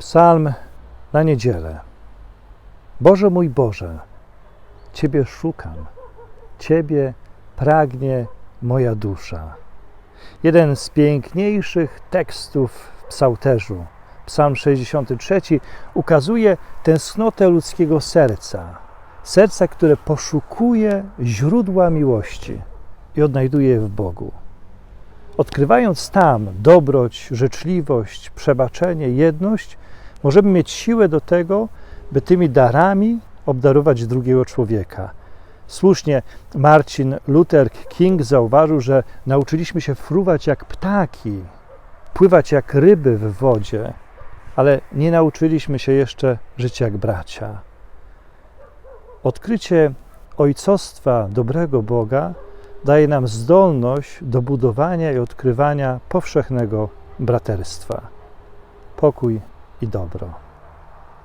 Psalm na niedzielę. Boże mój Boże, Ciebie szukam, Ciebie pragnie moja dusza. Jeden z piękniejszych tekstów w psałterzu, Psalm 63, ukazuje tęsknotę ludzkiego serca. Serca, które poszukuje źródła miłości i odnajduje je w Bogu. Odkrywając tam dobroć, życzliwość, przebaczenie, jedność, możemy mieć siłę do tego, by tymi darami obdarować drugiego człowieka. Słusznie Marcin Luther King zauważył, że nauczyliśmy się fruwać jak ptaki, pływać jak ryby w wodzie, ale nie nauczyliśmy się jeszcze żyć jak bracia. Odkrycie ojcostwa dobrego Boga daje nam zdolność do budowania i odkrywania powszechnego braterstwa. Pokój i dobro.